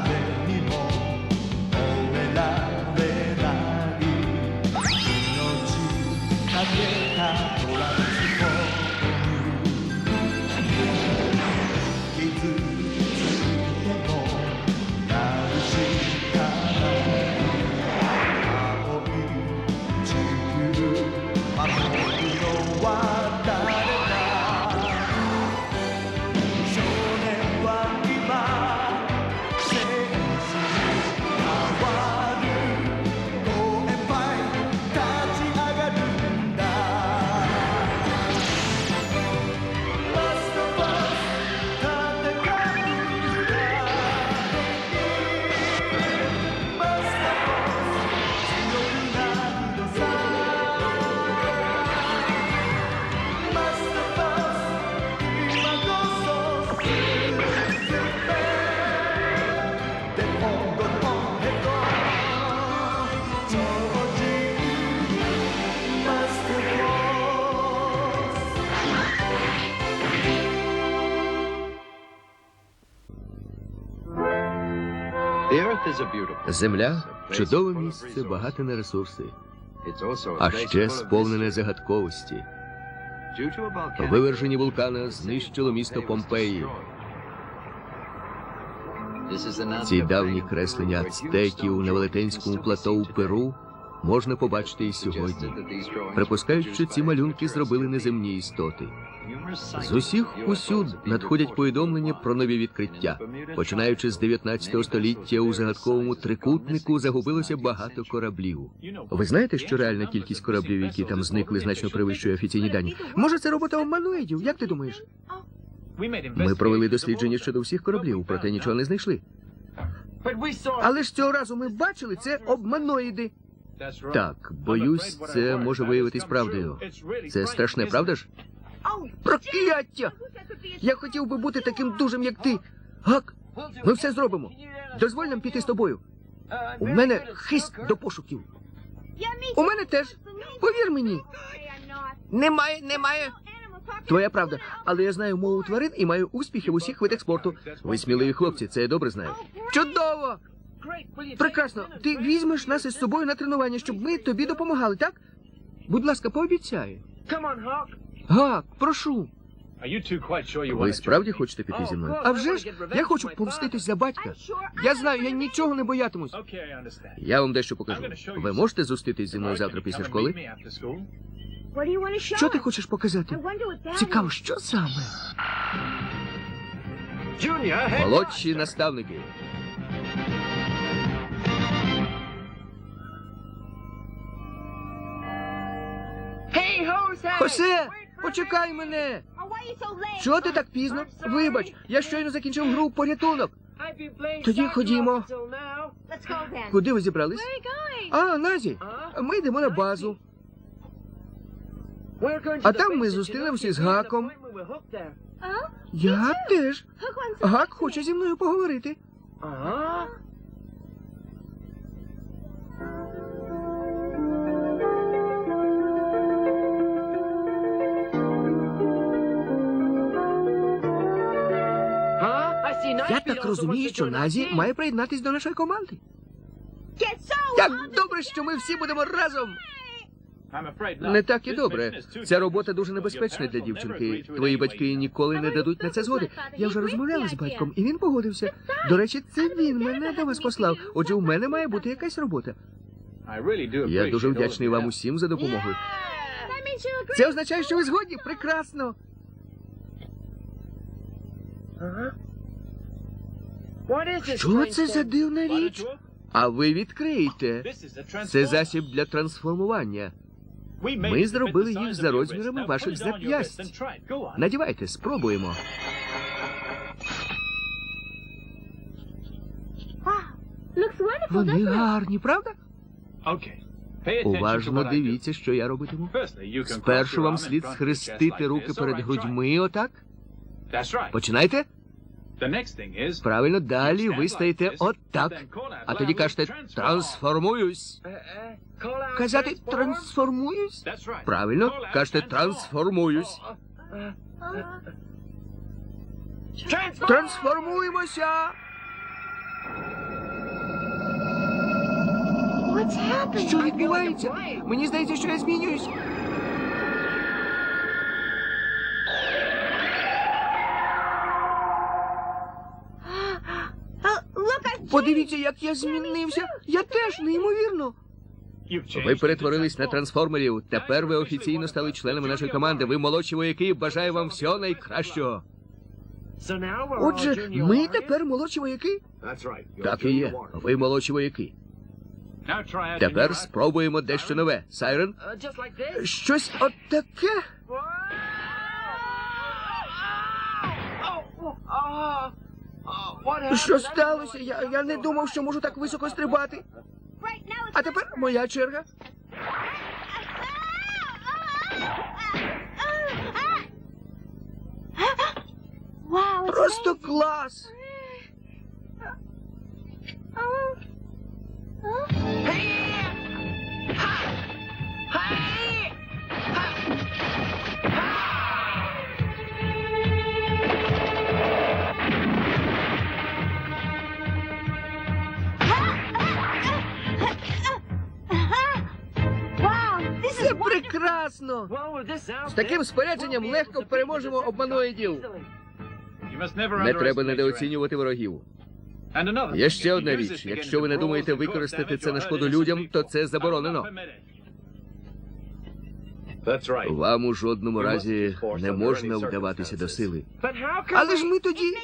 tarde. Земля чудове місце, багате на ресурси, а ще сповнене загадковості. Вивержені вулкана знищило місто Помпеї. Ці давні креслення ацтеків на велетенському плато у Перу можна побачити і сьогодні. Припускають, що ці малюнки зробили неземні істоти. З усіх усюд надходять повідомлення про нові відкриття. Починаючи з 19 століття у загадковому трикутнику загубилося багато кораблів. Ви знаєте, що реальна кількість кораблів, які там зникли, значно перевищує офіційні дані? Може, це робота обманоїдів? Як ти думаєш? Ми провели дослідження щодо всіх кораблів, проте нічого не знайшли. Але ж цього разу ми бачили це обманоїди. Так, боюсь, це може виявитись правдою. Це страшне, правда ж? Прокляття! Я хотів би бути таким дужим, як ти. Гак, ми все зробимо. Дозволь нам піти з тобою. У мене хист до пошуків. У мене теж. Повір мені. Немає, немає. Твоя правда, але я знаю мову тварин і маю успіхи в усіх видах спорту. Ви сміливі хлопці, це я добре знаю. Чудово! Прекрасно. Ти візьмеш нас із собою на тренування, щоб ми тобі допомагали, так? Будь ласка, пообіцяй. Гак, прошу. Ви справді хочете піти зі мною? А вже ж, я хочу помститись за батька. Я знаю, я нічого не боятимусь. Я вам дещо покажу. Ви можете зустрітись зі мною завтра після школи? Що ти хочеш показати? Цікаво, що саме? Молодші наставники. Хосе, почекай мене. Чого ти так пізно? Вибач, я щойно закінчив гру порятунок. Тоді ходімо. Куди ви зібрались? А, Назі, ми йдемо на базу. А там ми зустрінемося з Гаком. Я теж. Гак хоче зі мною поговорити. Так розумію, що Назі має приєднатись до нашої команди. Як добре, що ми всі будемо разом. Не так і добре. Ця робота дуже небезпечна для дівчинки. Твої батьки ніколи не дадуть на це згоди. Я вже розмовляла з батьком, і він погодився. До речі, це він мене до вас послав. Отже, у мене має бути якась робота. Я дуже вдячний вам усім за допомогу. Це означає, що ви згодні. Прекрасно. Що це за дивна річ? А ви відкриєте. Це засіб для трансформування. Ми зробили їх за розмірами ваших зап'ясть. Надівайте, спробуємо. Вони гарні, правда? Уважно дивіться, що я робитиму. Спершу вам слід схрестити руки перед грудьми, отак. Починайте. Правильно, далі ви стоїте отак. А тоді кажете трансформуюсь. Казати трансформуюсь? Правильно, кажете трансформуюсь. Трансформуємося. Що відбувається? Мені здається, що я змінююсь. Подивіться, як я змінився. Я теж неймовірно. Ви перетворились на трансформерів. Тепер ви офіційно стали членами нашої команди. Ви молодші вояки. Бажаю вам всього найкращого. Отже, ми тепер молодші вояки. Так і є. Ви молодші вояки. Тепер спробуємо дещо нове. Сайрен, Щось от таке. Що сталося? Я, я не думав, що можу так високо стрибати. А тепер моя черга. Просто клас. Прекрасно. З таким спорядженням легко переможемо обманоїдів. не треба недооцінювати ворогів. Є ще одна річ. Якщо ви не думаєте використати це на шкоду людям, то це заборонено. Вам у жодному разі не можна вдаватися до сили. Але ж ми тоді.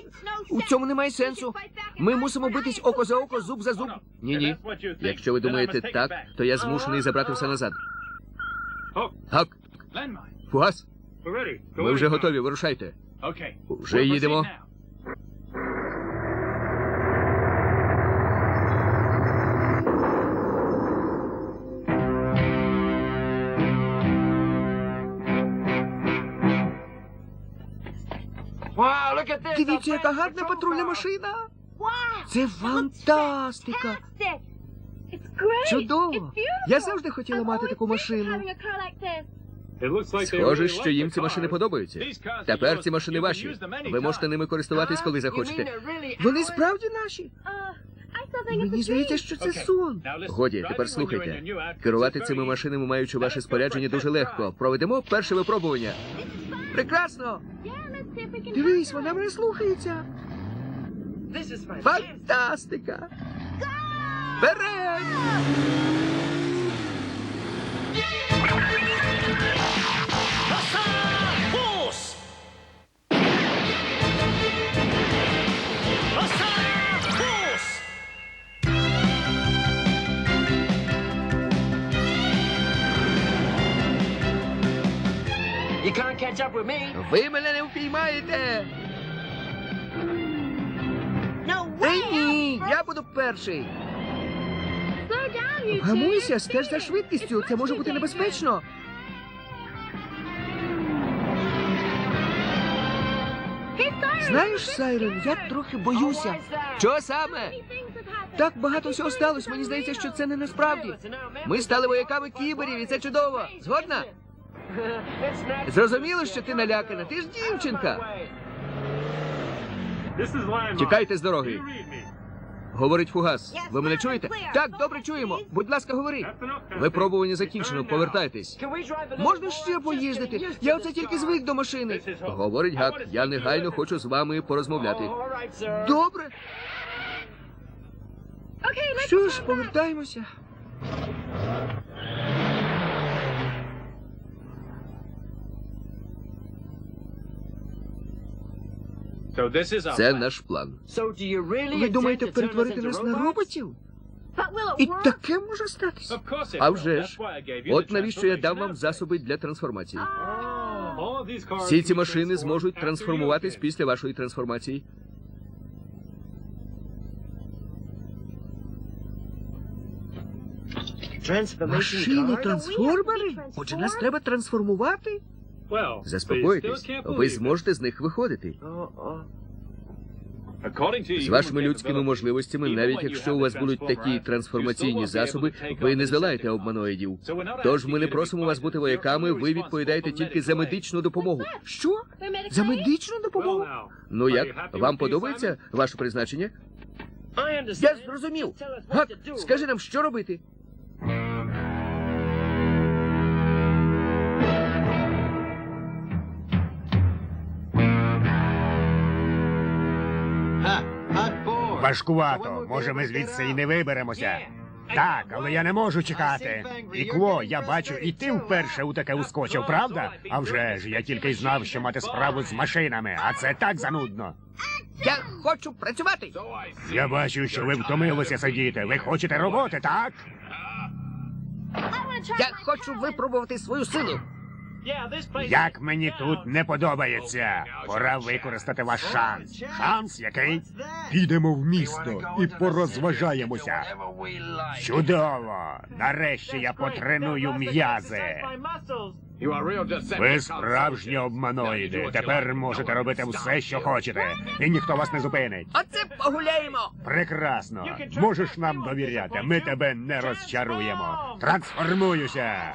У цьому немає сенсу. Ми мусимо битись око за око, зуб за зуб. Ні, ні. Якщо ви думаєте так, то я змушений забрати все назад. Гак, фугас, ми вже готові, вирушайте. Вже їдемо. Дивіться, яка гарна патрульна машина. Це фантастика. Чудово. Я завжди хотіла мати таку машину. Схоже, що їм ці машини подобаються. Тепер ці машини ваші. Ви можете ними користуватись, коли захочете. Вони справді наші. Мені здається, що це сон. Годі, тепер слухайте. Керувати цими машинами, маючи ваше спорядження, дуже легко. Проведемо перше випробування. Прекрасно. Дивись, вона мене слухається. Фантастика. Вперед! You can't catch up with me. Ви мене не впіймаєте. Ей, ні, я буду перший. Гамуйся, стеж за швидкістю. Це може бути небезпечно. Знаєш, Сайрен, я трохи боюся. Що саме? Так багато всього сталося. Мені здається, що це не насправді. Ми стали вояками кіберів, і це чудово. Згодна? Зрозуміло, що ти налякана. Ти ж дівчинка. Тікайте з дороги. Говорить фугас. Ви мене чуєте? Так, добре чуємо. Будь ласка, говори. Випробування закінчено. Повертайтесь. Можна ще поїздити? Я оце тільки звик до машини. Говорить гак. Я негайно хочу з вами порозмовляти. Добре. Що ж, повертаємося. Це наш план. Ви думаєте перетворити нас на роботів? І таке може статися. А вже ж. От навіщо я дав вам засоби для трансформації. Всі ці машини зможуть трансформуватись після вашої трансформації. Машини трансформери? Отже, нас треба трансформувати? Заспокойтесь, ви зможете з них виходити. З вашими людськими можливостями, навіть якщо у вас будуть такі трансформаційні засоби, ви не здолаєте обманоїдів. Тож ми не просимо вас бути вояками, ви відповідаєте тільки за медичну допомогу. Що? За медичну допомогу? Ну як, вам подобається ваше призначення? Я зрозумів. Гак, скажи нам, що робити? Важкувато. Може, ми звідси і не виберемося. Так, але я не можу чекати. І Кво, я бачу, і ти вперше у таке ускочив, правда? А вже ж я тільки й знав, що мати справу з машинами, а це так занудно. Я хочу працювати. Я бачу, що ви втомилися сидіти. Ви хочете роботи, так? Я хочу випробувати свою силу. Як мені тут не подобається. Пора використати ваш шанс. Шанс який? Підемо в місто і порозважаємося. Чудово! Нарешті я потреную м'язи. Ви справжні обманоїди. Тепер можете робити все, що хочете, і ніхто вас не зупинить. Оце погуляємо. Прекрасно. Можеш нам довіряти. Ми тебе не розчаруємо. Трансформуюся.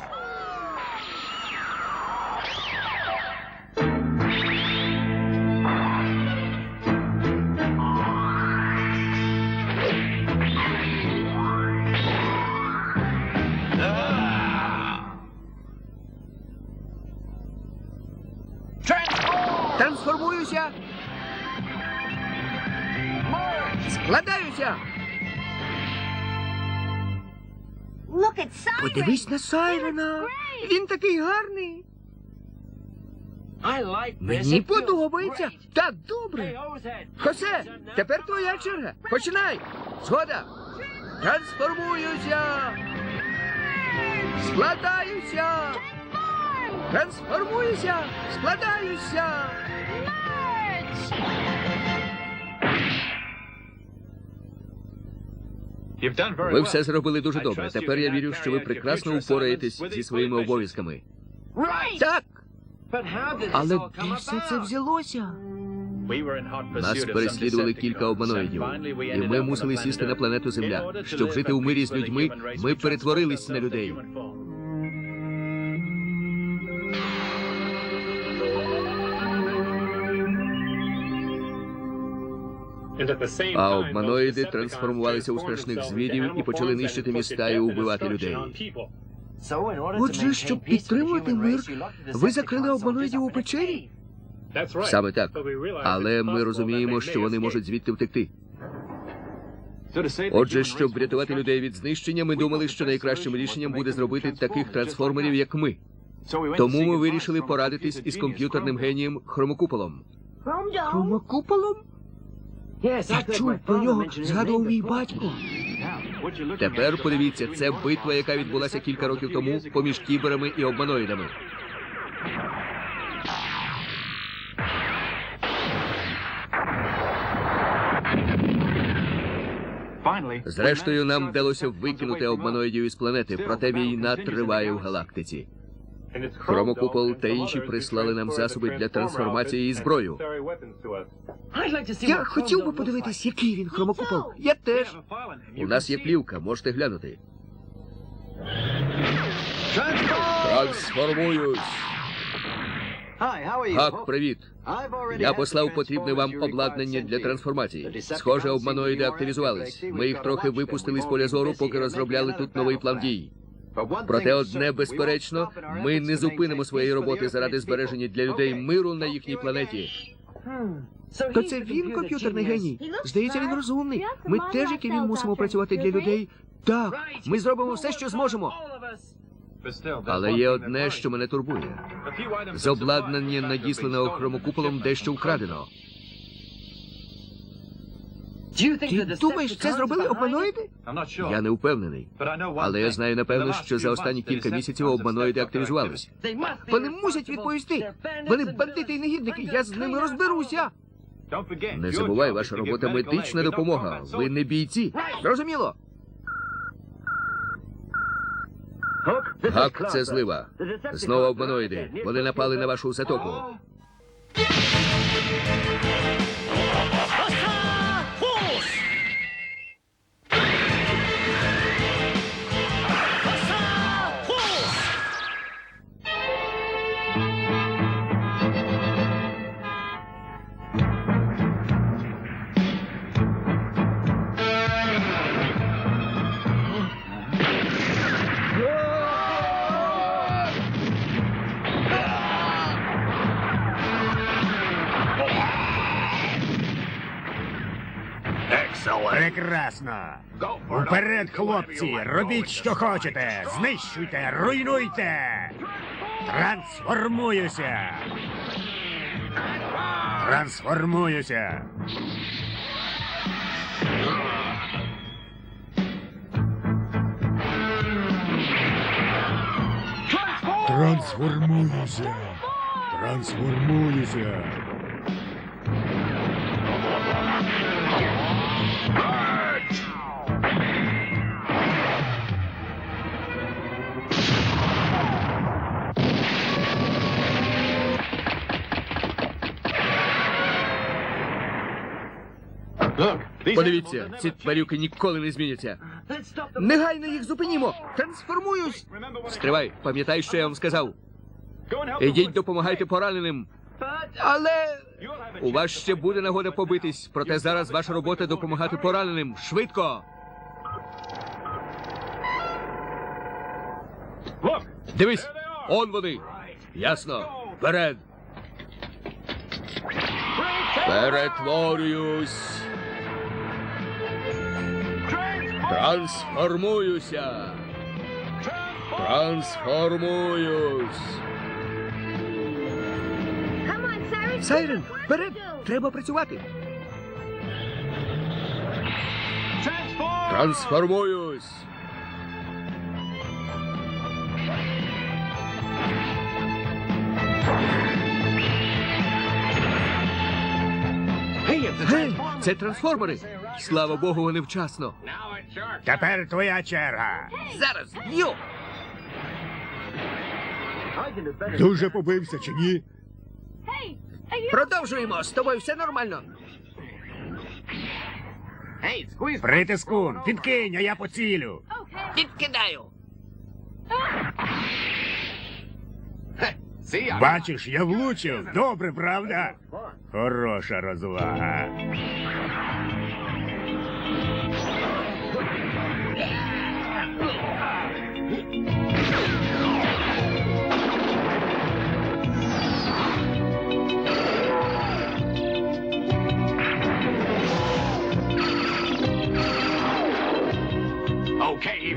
Трансформуюся. Складаюся. Подивись на Сайрена. Він такий гарний. Мені подобається. Так добре. Хосе, тепер твоя черга. Починай. Згода. Трансформуюся. Складаюся. Трансформуюся. Складаюся. Ви все зробили дуже добре. Тепер я вірю, що ви прекрасно впораєтесь зі своїми обов'язками. Так, але де все це взялося? Нас переслідували кілька обманоїдів, і ми мусили сісти на планету Земля. Щоб жити у мирі з людьми, ми перетворились на людей. А обманоїди трансформувалися у страшних звірів і почали нищити міста і убивати людей. Отже, щоб підтримувати мир, ви закрили обманоїдів у печері? Саме так. Але ми розуміємо, що вони можуть звідти втекти. Отже, щоб врятувати людей від знищення, ми думали, що найкращим рішенням буде зробити таких трансформерів, як ми. Тому ми вирішили порадитись із комп'ютерним генієм Хромокуполом. Хромокуполом? Я чув про нього, згадував мій батько. Тепер подивіться, це битва, яка відбулася кілька років тому поміж кіберами і обманоїдами. Зрештою, нам вдалося викинути обманоїдів із планети, проте війна триває в галактиці. Хромокупол та інші прислали нам засоби для трансформації і зброю. Я хотів би подивитись, який він хромокупол. Я теж. У нас є плівка, можете глянути. Трансформуюсь! Гак, привіт! Я послав потрібне вам обладнання для трансформації. Схоже, обманоїди активізувались. Ми їх трохи випустили з поля зору, поки розробляли тут новий план дій. Проте одне безперечно, ми не зупинимо своєї роботи заради збереження для людей миру на їхній планеті. То це він комп'ютерний геній. Здається, він розумний. Ми теж, як і він, мусимо працювати для людей. Так, ми зробимо все, що зможемо. Але є одне, що мене турбує. З обладнання, надісланого хромокуполом, дещо вкрадено. Ти думаєш, це зробили обманоїди? Я не впевнений. Але я знаю напевно, що за останні кілька місяців обманоїди активізувались. Вони мусять відповісти. Вони бандити і негідники. Я з ними розберуся. Не забувай, ваша робота медична допомога. Ви не бійці. Зрозуміло. Гак, це злива. Знову обманоїди. Вони напали на вашу затоку. Прекрасно. Уперед, хлопці, робіть, що хочете. Знищуйте, руйнуйте. Трансформуюся. Трансформуюся. Трансформуюся. Трансформуюся. Подивіться, ці тварюки ніколи не зміняться. Негайно їх зупинімо! Трансформуюсь! Стривай, пам'ятай, що я вам сказав. Ідіть, допомагайте пораненим. Але у вас ще буде нагода побитись, проте зараз ваша робота допомагати пораненим. Швидко! Дивись, он вони. Ясно. Вперед. Перетворююсь. Трансформуюся. Трансформуюсь. Сайрен, вперед! Треба працювати. Трансформуюсь. Це трансформери. Слава Богу, вони вчасно. Тепер твоя черга. Зараз б'ю. Дуже побився чи ні? Продовжуємо. З тобою все нормально. Притискун, підкинь, а я поцілю. Підкидаю. Бачиш, я влучив. Добре, правда? Хороша розвага.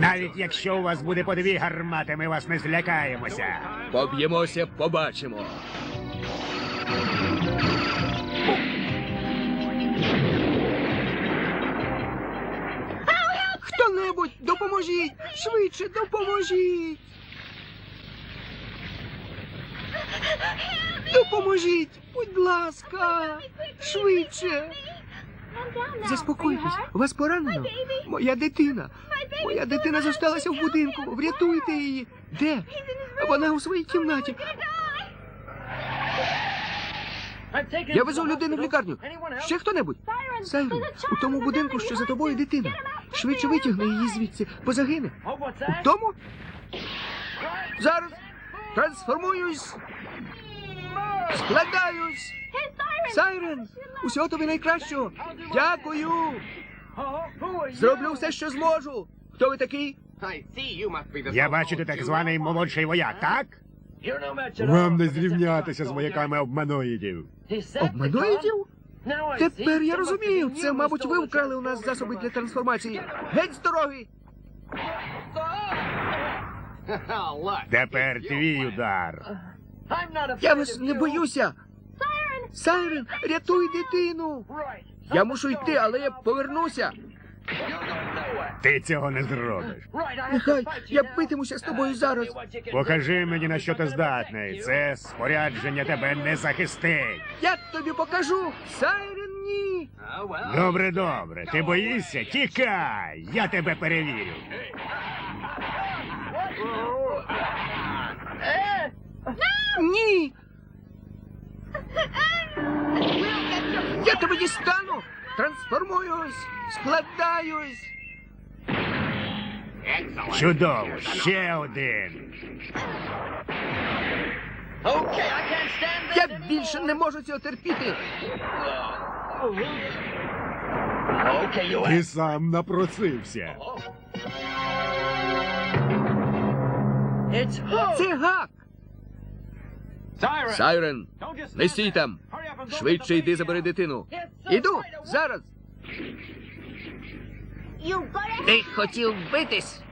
Навіть якщо у вас буде по дві гармати, ми вас не злякаємося. Поб'ємося, побачимо. Хто-небудь, допоможіть! Швидше допоможіть! Допоможіть, будь ласка, швидше. Заспокойтесь, вас поранено? Моя дитина. Моя дитина зосталася в будинку. Врятуйте її. Де? Вона у своїй кімнаті. Я везу людину в лікарню. Ще хто-небудь? Сайрон, у тому будинку, що за тобою дитина. Швидше витягни її звідси, бо загине. У тому? Зараз трансформуюсь. Складаюсь. Сайрен, усього тобі найкращого. Дякую. Зроблю все, що зможу. Хто ви такий? Я бачу, ти так званий молодший вояк, так? Вам не зрівнятися з вояками обманоїдів. Обманоїдів? Тепер я розумію. Це, мабуть, ви вкрали у нас засоби для трансформації. Геть з дороги! Тепер твій удар. Я вас не боюся. Сайрен, рятуй дитину. Я мушу йти, але я повернуся. Ти цього не зробиш. Нехай я битимуся з тобою зараз. Покажи мені, на що ти здатний. Це спорядження тебе не захистить. Я тобі покажу. Сайрен, ні. Добре, добре. Ти боїшся? Тікай! Я тебе перевірю. Ні. Я тебе дістану. Трансформуюсь, складаюсь. Чудово, ще один. Я більше не можу цього терпіти. Ти сам напросився. Це гак. Сайрен, не стій там. Швидше йди забери дитину. Іду зараз. Ти хотів битись?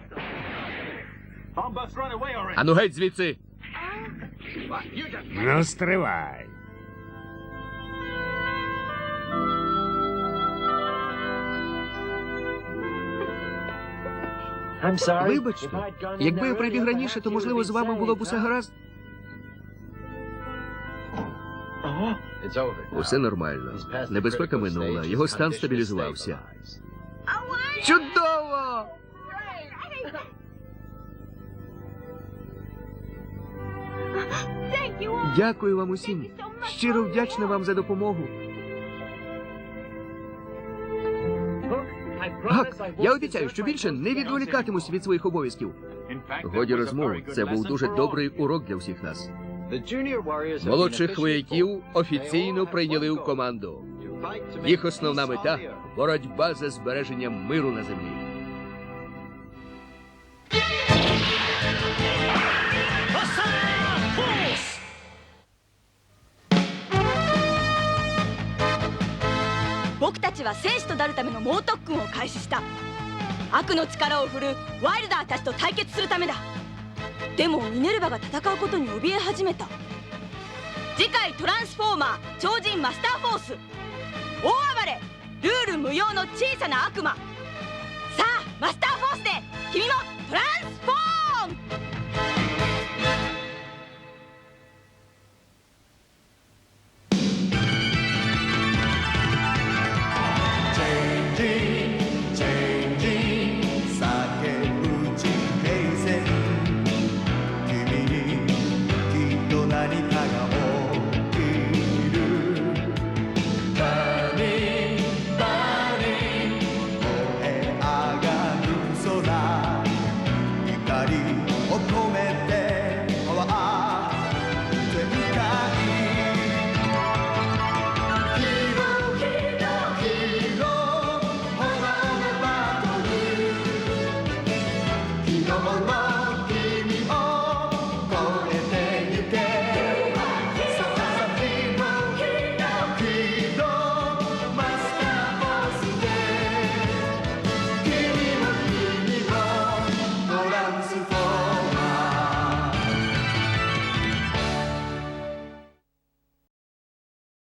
Ану геть звідси. Ну, стривай. Вибачте, якби я прибіг раніше, то можливо з вами було б усе гаразд. Усе нормально. Небезпека минула, його стан стабілізувався. Чудово! Дякую вам усім. Щиро вдячна вам за допомогу. Гак, я обіцяю, що більше не відволікатимусь від своїх обов'язків. Годі розмов, це був дуже добрий урок для всіх нас. Молодших Молодших вояків офіційно прийняли в команду. Їх основна мета боротьба за збереження миру на землі.「僕たちは戦士となるための猛特訓を開始した悪の力を振るうワイルダーたちと対決するためだ でもミネルヴァが戦うことに怯え始めた。次回トランスフォーマー超人マスターフォース。大暴れルール無用の小さな悪魔。さあマスターフォースで君もトランスフォ